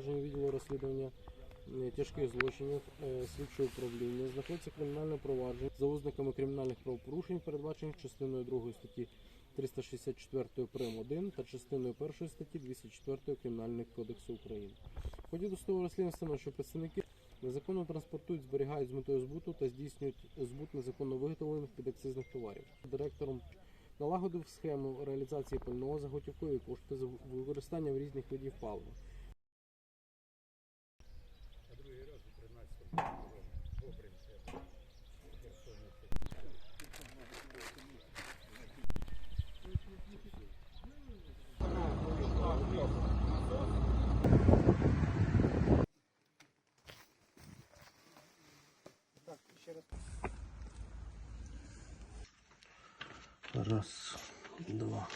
провадження відділу розслідування е, тяжких злочинів е, слідчого управління знаходиться кримінальне провадження за ознаками кримінальних правопорушень, передбачених частиною 2 статті 364 прим. 1 та частиною 1 статті 204 Кримінального кодексу України. В ході досудового розслідування встановлено, що представники незаконно транспортують, зберігають з метою збуту та здійснюють збут незаконно виготовлених підакцизних товарів. Директором налагодив схему реалізації пального за готівкові кошти з використанням різних видів палива. Раз, два.